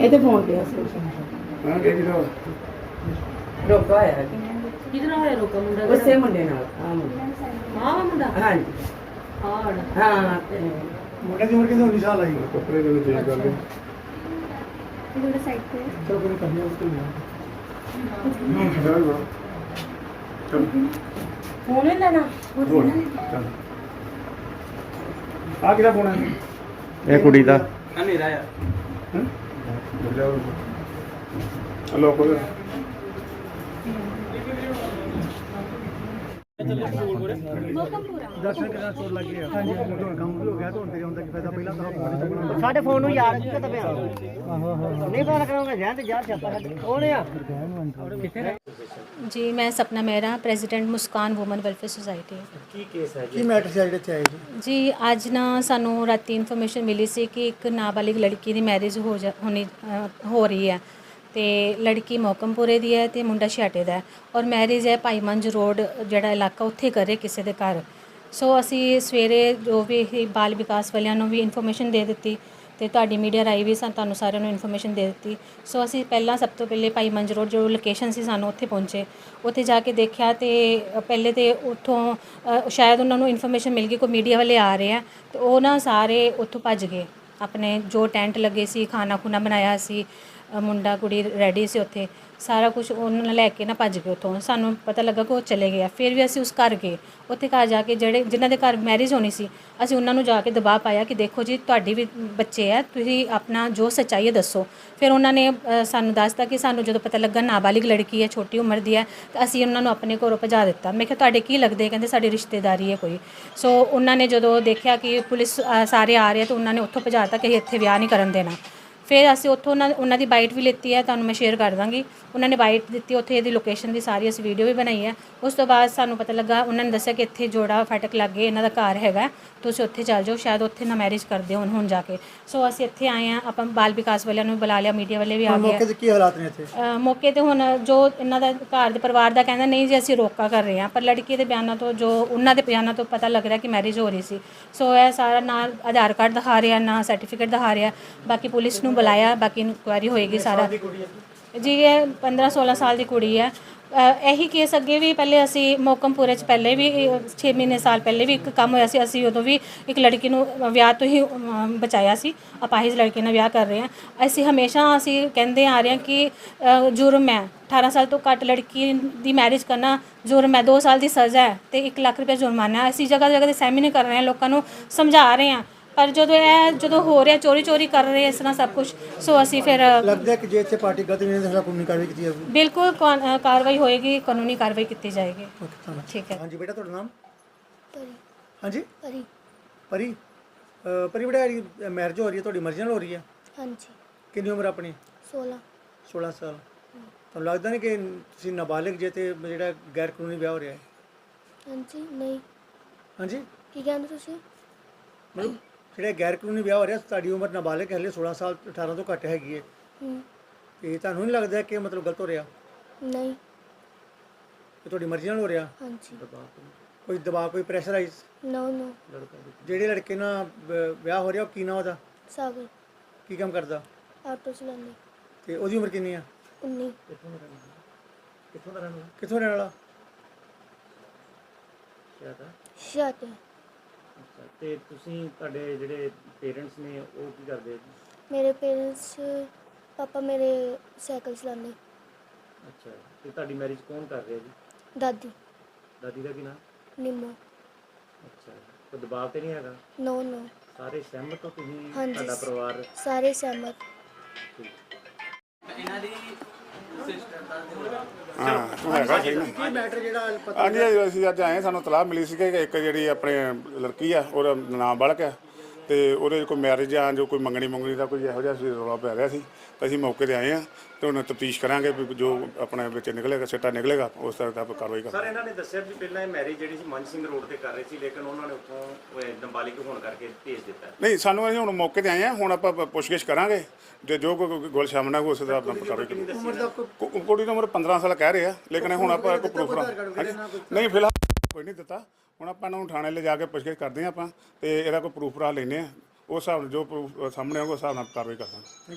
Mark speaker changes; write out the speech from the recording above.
Speaker 1: ਇਹਦੇ ਫੋਨ ਤੇ ਅਸੀਂ
Speaker 2: ਹਾਂ ਕਿ ਜਿਹੜਾ
Speaker 1: ਰੋਕਾ ਹੋਇਆ
Speaker 3: ਕਿਹਦੇ ਨਾਲ ਹੋਇਆ ਰੋਕਾ? ਮੁੰਡਾ
Speaker 1: ਉਸੇ ਮੁੰਡੇ ਨਾਲ
Speaker 3: ਹਾਂ ਵਾ ਮੁੰਡਾ?
Speaker 1: ਹਾਂਜੀ।
Speaker 3: ਹਾਂ।
Speaker 1: ਹਾਂ
Speaker 4: ਮੁੰਡੇ ਦੀ ਉਮਰ ਕਿੰਨੀ 19 ਸਾਲ ਆਈ।
Speaker 2: ਕੱਪੜੇ ਦੇ ਚੇਂਜ ਕਰ ਲਓ
Speaker 5: ਥੋੜਾ ਸਾਈਡ ਤੇ
Speaker 4: ਚਲੋ ਕੋਈ ਕਰਨੀ ਉਸ ਤੋਂ
Speaker 2: ਚੱਲ ਬਾ ਚੱਲ।
Speaker 1: ਫੋਨ ਹੀ ਲੈਣਾ।
Speaker 2: ਹੋਰ ਚੱਲ। ਆ ਕਿਹਦਾ ਫੋਨ ਹੈ?
Speaker 6: ਇਹ ਕੁੜੀ ਦਾ।
Speaker 4: ਲੱਗੇ ਆ। ਹੁਣ ਹੋ?
Speaker 7: ਸਾਡੇ ਫੋਨ ਨੂੰ ਯਾਰ ਕਿੱਥੇ ਪਿਆ। ਨਹੀਂ ਪਤਾ ਕਰਾਂਗਾ ਜਾਂ ਤੇ ਯਾਰ ਛਾਪਾ ਕੌਣ ਆ?
Speaker 5: ਜੀ ਮੈਂ Sapna Mehra president Muskan women welfare society.
Speaker 4: ਕੀ ਮੈਟਰ ਸੀ ਜਿਹੜੇ ਇੱਥੇ ਆਏ ਜੀ?
Speaker 5: ਜੀ ਅੱਜ ਨਾ ਸਾਨੂੰ ਰਾਤੀ ਇਨਫੋਰਮੇਸ਼ਨ ਮਿਲੀ ਸੀ ਕਿ ਇੱਕ ਨਾਬਾਲਿਗ ਲੜਕੀ ਦੀ ਮੈਰਿਜ ਹੋ ਜਾ ਹੋਣੀ ਅ, ਹੋ ਰਹੀ ਹੈ। ਤੇ ਲੜਕੀ ਮੋਕਮਪੁਰੇ ਦੀ ਹੈ ਤੇ ਮੁੰਡਾ ਛਿਆਟੇ ਦਾ ਹੈ। ਔਰ ਮੈਰਿਜ ਹੈ ਭਾਈ ਮੰਜ ਰੋਡ ਜਿਹੜਾ ਇਲਾਕਾ ਉੱਥੇ ਕਰੇ ਕਿਸੇ ਦੇ ਘਰ। ਸੋ ਅਸੀਂ ਸਵੇਰੇ ਜੋ ਵੀ ਇਹ ਬਾਲ ਵਿਕਾਸ ਵਾਲਿਆਂ ਨੂੰ ਵੀ ਇਨਫੋਰਮੇਸ਼ਨ ਦੇ ਦਿੱਤੀ। ਤੇ ਤੁਹਾਡੀ ਮੀਡੀਆ ਰਾਈ ਵੀ ਸਾਨੂੰ ਤੁਹਾਨੂੰ ਸਾਰਿਆਂ ਨੂੰ ਇਨਫੋਰਮੇਸ਼ਨ ਦੇ ਦਿੱਤੀ। ਸੋ ਅਸੀਂ ਪਹਿਲਾਂ ਸਭ ਤੋਂ ਪਹਿਲੇ ਭਾਈ ਮੰਜ ਰੋਡ ਜੋ ਲੋਕੇਸ਼ਨ ਸੀ ਸਾਨੂੰ ਉੱਥੇ ਪਹੁੰਚੇ। ਉੱਥੇ ਜਾ ਕੇ ਦੇਖਿਆ ਤੇ ਪਹਿਲੇ ਤੇ ਉੱਥੋਂ ਅ, ਸ਼ਾਇਦ ਉਹਨਾਂ ਨੂੰ ਇਨਫੋਰਮੇਸ਼ਨ ਮਿਲ ਗਈ ਕੋਈ ਮੀਡੀਆ ਵਾਲੇ ਆ ਰਹੇ ਆ ਤੇ ਉਹ ਨਾ ਸਾਰੇ ਉੱਥੋਂ ਭੱਜ ਗਏ। ਆਪਣੇ ਜੋ ਟੈਂਟ ਲੱਗੇ ਸੀ ਖਾਣਾ ਖੁਣਾ ਬਣਾਇਆ ਸੀ ਮੁੰਡਾ ਕੁੜੀ ਰੈਡੀ ਸੀ ਉੱਥੇ। ਸਾਰਾ ਕੁਝ ਉਹਨਾਂ ਨੇ ਲੈ ਕੇ ਨਾ ਭੱਜ ਗਏ ਉੱਥੋਂ। ਸਾਨੂੰ ਪਤਾ ਲੱਗਾ ਕਿ ਉਹ ਚਲੇ ਗਏ ਆ। ਫਿਰ ਵੀ ਅਸੀਂ ਉਸ ਘਰ ਗਏ। ਉੱਥੇ ਘਰ ਜਾ ਕੇ ਜਿਹੜੇ ਜਿਨ੍ਹਾਂ ਦੇ ਘਰ ਮੈਰਿਜ ਹੋਣੀ ਸੀ ਅਸੀਂ ਉਹਨਾਂ ਨੂੰ ਜਾ ਕੇ ਦਬਾਅ ਪਾਇਆ ਕਿ ਦੇਖੋ ਜੀ ਤੁਹਾਡੀ ਵੀ ਬੱਚੇ ਆ ਤੁਸੀਂ ਆਪਣਾ ਜੋ ਸੱਚਾਈ ਹੈ ਦੱਸੋ। ਫਿਰ ਉਹਨਾਂ ਨੇ ਅ, ਸਾਨੂੰ ਦੱਸਤਾ ਕਿ ਸਾਨੂੰ ਜਦੋਂ ਪਤਾ ਲੱਗਾ ਨਾਬਾਲਿਗ ਲੜਕੀ ਹੈ ਛੋਟੀ ਉਮਰ ਦੀ ਹੈ ਤਾਂ ਅਸੀਂ ਉਹਨਾਂ ਨੂੰ ਆਪਣੇ ਘਰੋਂ ਭਜਾ ਦਿੱਤਾ। ਮੈਂ ਕਿਹਾ ਤੁਹਾਡੇ ਕੀ ਲੱਗਦੇ ਕਹਿੰਦੇ ਸਾਡੀ ਰਿਸ਼ਤੇਦਾਰੀ ਹੈ ਕੋਈ। ਸੋ ਉਹਨਾਂ ਨੇ ਜਦੋਂ ਦੇਖਿਆ ਕਿ ਪੁਲਿਸ ਸਾਰੇ ਆ ਰਹੇ ਆ ਤਾਂ ਉਹਨਾਂ ਨੇ ਉੱਥੋਂ ਭਜਾਤਾ ਕਿ ਅਸੀਂ ਇੱਥੇ ਵਿਆਹ ਨਹੀਂ ਕਰਨ ਦੇਣਾ। ਫਿਰ ਅਸੀਂ ਉੱਥੋਂ ਉਹਨਾਂ ਉਹਨਾਂ ਦੀ ਬਾਈਟ ਵੀ ਲਿੱਤੀ ਹੈ ਤੁਹਾਨੂੰ ਮੈਂ ਸ਼ੇਅਰ ਕਰ ਦਾਂਗੀ। ਉਹਨਾਂ ਨੇ ਬਾਈਟ ਦਿੱਤੀ ਉੱਥੇ ਇਹਦੀ ਲੋਕੇਸ਼ਨ ਦੀ ਸਾਰੀ ਅਸੀਂ ਵੀਡੀਓ ਵੀ ਬਣਾਈ ਹੈ। ਉਸ ਤੋਂ ਬਾਅਦ ਸਾਨੂੰ ਪਤਾ ਲੱਗਾ ਉਹਨਾਂ ਨੇ ਦੱਸਿਆ ਕਿ ਇੱਥੇ ਜੋੜਾ ਫਾਟਕ ਲੱਗੇ ਇਹਨਾਂ ਦਾ ਘਰ ਹੈਗਾ। ਤੁਸੀਂ ਉੱਥੇ ਚੱਲ ਜਾਓ ਸ਼ਾਇਦ ਉੱਥੇ ਨਾ ਮੈਰਿਜ ਕਰਦੇ ਹੋਣ ਹੁਣ ਜਾ ਕੇ। ਸੋ ਅਸੀਂ ਇੱਥੇ ਆਏ ਆ ਆਪਾਂ ਬਾਲ ਵਿਕਾਸ ਵਾਲਿਆਂ ਨੂੰ ਵੀ ਬੁਲਾ ਲਿਆ ਮੀਡੀਆ ਵਾਲੇ ਵੀ ਆ ਗਏ।
Speaker 4: ਮੌਕੇ ਤੇ ਕੀ ਹਾਲਾਤ ਨੇ ਇੱਥੇ?
Speaker 5: ਅ, ਮੌਕੇ ਤੇ ਹੁਣ ਜੋ ਇਹਨਾਂ ਦਾ ਘਰ ਦੇ ਪਰਿਵਾਰ ਦਾ ਕਹਿੰਦਾ ਨਹੀਂ ਜੀ ਅਸੀਂ ਰੋਕਾ ਕਰ ਰਹੇ ਹਾਂ। ਪਰ ਲੜਕੀ ਦੇ ਬਿਆਨਾਂ ਤੋਂ ਜੋ ਉਹਨਾਂ ਦੇ ਬਿਆਨਾਂ ਤੋਂ ਪਤਾ ਲੱਗ ਰਿਹਾ ਕਿ ਮੈਰਿਜ ਹੋ ਰਹੀ ਸੀ। ਸੋ ਇਹ ਸਾਰਾ ਨਾ ਆਧਾਰ ਕਾਰਡ ਦਿਖਾ ਰਿਹਾ ਨਾ ਸਰਟੀਫਿਕੇਟ ਦਿਖਾ ਰਿਹਾ। ਬਾਕੀ ਪੁਲਿਸ ਨੂੰ ਬੁਲਾਇਆ ਬਾਕੀ ਇਨਕੁਆਇਰੀ ਹੋਏਗੀ ਸਾਰਾ। ਜੀ? ਇਹ 15 16 ਸਾਲ ਦੀ ਕੁੜੀ ਹੈ। ਅ, ਇਹੀ ਕੇਸ ਅੱਗੇ ਵੀ ਪਹਿਲੇ ਅਸੀਂ ਮੋਕਮਪੁਰੇ ਚ ਪਹਿਲੇ ਵੀ 6 ਮਹੀਨੇ ਸਾਲ ਪਹਿਲੇ ਵੀ ਇੱਕ ਕੰਮ ਹੋਇਆ ਸੀ। ਅਸੀਂ ਉਦੋਂ ਵੀ ਇੱਕ ਲੜਕੀ ਨੂੰ ਵਿਆਹ ਤੋਂ ਹੀ ਬਚਾਇਆ ਸੀ। ਅਪਾਹਿਜ ਲੜਕੀ ਨਾਲ ਵਿਆਹ ਕਰ ਰਹੇ ਹਾਂ। ਅਸੀਂ ਹਮੇਸ਼ਾ ਅਸੀਂ ਕਹਿੰਦੇ ਆ ਰਹੇ ਹਾਂ ਕਿ ਅ, ਜੁਰਮ ਹੈ। 18 ਸਾਲ ਤੋਂ ਘੱਟ ਲੜਕੀ ਦੀ ਮੈਰਿਜ ਕਰਨਾ ਜੁਰਮ ਹੈ। 2 ਸਾਲ ਦੀ ਸਜ਼ਾ ਹੈ ਤੇ 1 ਲੱਖ ਰੁਪਏ ਜੁਰਮਾਨਾ ਹੈ। ਅਸੀਂ ਜਗ੍ਹਾ ਜਗ੍ਹਾ ਤੇ ਸੈਮੀਨਾਰ ਕਰ ਰਹੇ ਹਾਂ। ਲੋਕਾਂ ਨੂੰ ਸਮਝਾ ਰਹੇ ਹਾਂ। ਪਰ ਜਦੋਂ ਇਹ ਜਦੋਂ ਹੋ ਰਿਹਾ ਚੋਰੀ ਚੋਰੀ ਕਰ ਰਹੇ ਇਸ ਤਰ੍ਹਾਂ ਸਭ ਕੁਝ ਸੋ ਅਸੀਂ ਫਿਰ
Speaker 4: ਲੱਗਦਾ ਕਿ ਜੇ ਇੱਥੇ ਪਾਰਟੀ ਗਲਤ ਨਹੀਂ ਹੈ ਤਾਂ ਕਾਨੂੰਨੀ ਕਾਰਵਾਈ ਕੀਤੀ ਜਾਊਗੀ।
Speaker 5: ਬਿਲਕੁਲ ਕਾਨ- ਕਾਰਵਾਈ ਹੋਏਗੀ ਕਾਨੂੰਨੀ ਕਾਰਵਾਈ ਕੀਤੀ ਜਾਏਗੀ।
Speaker 4: ਓਕੇ ਧੰਨਵਾਦ।
Speaker 5: ਠੀਕ ਹੈ।
Speaker 4: ਹਾਂਜੀ ਬੇਟਾ ਤੁਹਾਡਾ ਨਾਮ?
Speaker 5: ਪਰੀ।
Speaker 4: ਹਾਂਜੀ?
Speaker 5: ਪਰੀ।
Speaker 4: ਪਰੀ? ਅਹ ਪਰੀ ਬੇਟਾ ਮੈਰਿਜ ਹੋ ਰਹੀ ਹੈ ਤੁਹਾਡੀ ਮਰਜ਼ੀ ਨਾਲ ਹੋ ਰਹੀ ਹੈ?
Speaker 5: ਹਾਂਜੀ।
Speaker 4: ਕਿੰਨੀ ਉਮਰ ਆਪਣੀ?
Speaker 5: 16
Speaker 4: 16 ਸਾਲ। ਤੁਹਾਨੂੰ ਲੱਗਦਾ ਨਹੀਂ ਕਿ ਤੁਸੀਂ ਨਾਬਾਲਿਗ ਜੇ ਤੇ ਜਿਹੜਾ ਗੈਰ ਕਾਨੂੰਨੀ ਵਿਆਹ ਹੋ ਰਿਹਾ ਹੈ?
Speaker 5: ਹਾਂਜੀ ਨਹੀਂ।
Speaker 4: ਹਾਂਜੀ?
Speaker 5: ਕੀ ਕਹਿੰਦੇ ਤੁਸੀਂ?
Speaker 4: ਮਤਲਬ ਜਿਹੜਾ ਗੈਰ ਕਾਨੂੰਨੀ ਵਿਆਹ ਹੋ ਰਿਹਾ ਤੁਹਾਡੀ ਉਮਰ ਨਾਬਾਲਿਗ ਹੈ ਹਲੇ 16 ਸਾਲ 18 ਤੋਂ ਘੱਟ ਹੈਗੀ ਹੈ।
Speaker 5: ਹੂੰ।
Speaker 4: ਤੇ ਤੁਹਾਨੂੰ ਨਹੀਂ ਲੱਗਦਾ ਕਿ ਮਤਲਬ ਗਲਤ ਹੋ ਰਿਹਾ?
Speaker 5: ਨਹੀਂ।
Speaker 4: ਕਿ ਤੁਹਾਡੀ ਮਰਜ਼ੀ ਨਾਲ ਹੋ ਰਿਹਾ?
Speaker 5: ਹਾਂਜੀ।
Speaker 4: ਕੋਈ ਦਬਾਅ ਕੋਈ ਪ੍ਰੈਸ਼ਰਾਈਜ਼
Speaker 5: ਨੋ ਨੋ
Speaker 4: ਜਿਹੜੇ ਲੜਕੇ ਨਾਲ ਵ- ਵਿਆਹ ਹੋ ਰਿਹਾ ਉਹ ਕੀ ਨਾਂ ਉਹਦਾ?
Speaker 5: ਸਾਗਰ।
Speaker 4: ਕੀ ਕੰਮ ਕਰਦਾ?
Speaker 5: ਆਟੋ ਚਲਾਉਂਦੇ।
Speaker 4: ਤੇ ਉਹਦੀ ਉਮਰ ਕਿੰਨੀ ਆ?
Speaker 5: 19
Speaker 4: ਕਿੱਥੋਂ ਦਾ ਰਹਿਣ ਵਾਲਾ? ਕਿੱਥੋਂ ਰਹਿਣ ਵਾਲਾ
Speaker 5: ਸ਼ਾਤੇ
Speaker 6: ਤੇ ਤੁਸੀਂ ਤੁਹਾਡੇ ਜਿਹੜੇ ਪੇਰੈਂਟਸ ਨੇ ਉਹ ਕੀ ਕਰਦੇ
Speaker 5: ਮੇਰੇ ਪੇਰੈਂਟਸ ਪਾਪਾ ਮੇਰੇ ਸਾਈਕਲ ਚਲਾਉਂਦੇ।
Speaker 6: ਅੱਛਾ ਤੇ ਤੁਹਾਡੀ ਮੈਰਿਜ ਕੌਣ ਕਰ ਰਿਹਾ ਜੀ?
Speaker 5: ਦਾਦੀ।
Speaker 6: ਦਾਦੀ ਦਾ ਕੀ ਨਾਮ?
Speaker 5: ਨਿੰਮੋ।
Speaker 6: ਅੱਛਾ ਕੋਈ ਦਬਾਅ ਤੇ ਨਹੀਂ ਹੈਗਾ?
Speaker 5: ਨੋ ਨੋ
Speaker 6: ਸਾਰੇ ਸਹਿਮਤ ਹੋ ਤੁਸੀਂ?
Speaker 5: ਹਾਂਜੀ।
Speaker 6: ਤੁਹਾਡਾ ਪਰਿਵਾਰ?
Speaker 5: ਸਾਰੇ ਸਹਿਮਤ।
Speaker 2: ਹਾਂ ਹੈਗਾ ਸਹੀ ਨਾ
Speaker 4: ਕੀ ਮੈਟਰ ਜਿਹੜਾ ਪਤਾ
Speaker 2: ਹਾਂਜੀ ਹਾਂਜੀ, ਅਸੀਂ ਅੱਜ ਆਏ ਸਾਨੂੰ ਤਲਾਹ ਮਿਲੀ ਸੀ ਕਿ ਇੱਕ ਜਿਹੜੀ ਆਪਣੇ ਲੜਕੀ ਆ ਉਹਦਾ ਨਾਮ ਬਲਕ ਆ। ਤੇ ਉਹਦੇ ਕੋਈ ਮੈਰਿਜ ਆ ਜੋ ਕੋਈ ਮੰਗਣੀ ਮੰਗਣੀ ਦਾ ਕੋਈ ਇਹੋ ਜਿਹਾ ਸੀ ਰੌਲਾ ਪੈ ਰਿਹਾ ਸੀ ਤਾਂ ਅਸੀਂ ਮੌਕੇ ਤੇ ਆਏ ਆ ਤੇ ਹੁਣ ਤਫਤੀਸ਼ ਕਰਾਂਗੇ ਵੀ ਜੋ ਆਪਣੇ ਵਿੱਚ ਨਿਕਲੇਗਾ ਸਿੱਟਾ ਨਿਕਲੇਗਾ ਉਸ ਤਰ੍ਹਾਂ ਦਾ ਆਪਾਂ ਕਾਰਵਾਈ
Speaker 6: ਸਰ
Speaker 2: ਕਰਾਂਗੇ
Speaker 6: ਇਹਨਾਂ ਨੇ ਦੱਸਿਆ ਵੀ ਪਹਿਲਾਂ ਇਹ ਮੈਰਿਜ ਜਿਹੜੀ ਸੀ ਮੰਨ ਸਿੰਘ ਰੋਡ ਤੇ ਕਰ ਰਹੇ ਸੀ ਲੇਕਿਨ ਉਹਨਾਂ ਨੇ ਉੱਥੋਂ ਨੰਬਾਲਿਕ ਹੋਣ ਕਰਕੇ ਭੇਜ ਦਿੱਤਾ।
Speaker 2: ਨਹੀਂ ਸਾਨੂੰ ਅਸੀਂ ਹੁਣ ਮੌਕੇ ਤੇ ਆਏ ਆ ਹੁਣ ਆਪਾਂ ਪੁੱਛਗਿੱਛ ਕਰਾਂਗੇ ਜੇ ਜੋ ਕੋਈ ਗੁਲ ਸਾਹਮਣਾ ਹੋ ਉਸ ਦਾ ਆਪਾਂ ਕਾਰਵਾਈ ਕਰਾਂਗੇ। ਕੁ- ਕੁੜੀ ਦੀ ਉਮਰ 15 ਸਾਲ ਕਹਿ ਰਹੇ ਆ ਲੇਕਿਨ ਹੁਣ ਆਪਾਂ ਕੋਈ ਪ੍ਰੂਫ ਨਹੀਂ ਫਿਲਹਾਲ ਕੋਈ ਨਹੀਂ ਦਿੱਤਾ। ਹੁਣ ਆਪਾਂ ਇਹਨੂੰ ਥਾਣੇ ਲੈ ਜਾ ਕੇ ਪੁੱਛਗਿੱਛ ਕਰਦੇ ਹਾਂ ਆਪਾਂ ਤੇ ਇਹਦਾ ਕੋਈ ਪ੍ਰੂਫ ਰਾ ਲੈਨੇ ਆ ਉਸ ਹਿਸਾਬ ਨਾਲ ਜੋ ਪ੍ਰੂਫ ਸਾਹਮਣੇ ਆਊਗਾ, ਉਸ ਹਿਸਾਬ ਨਾਲ ਕਾਰਵਾਈ ਕਰਾਂਗੇ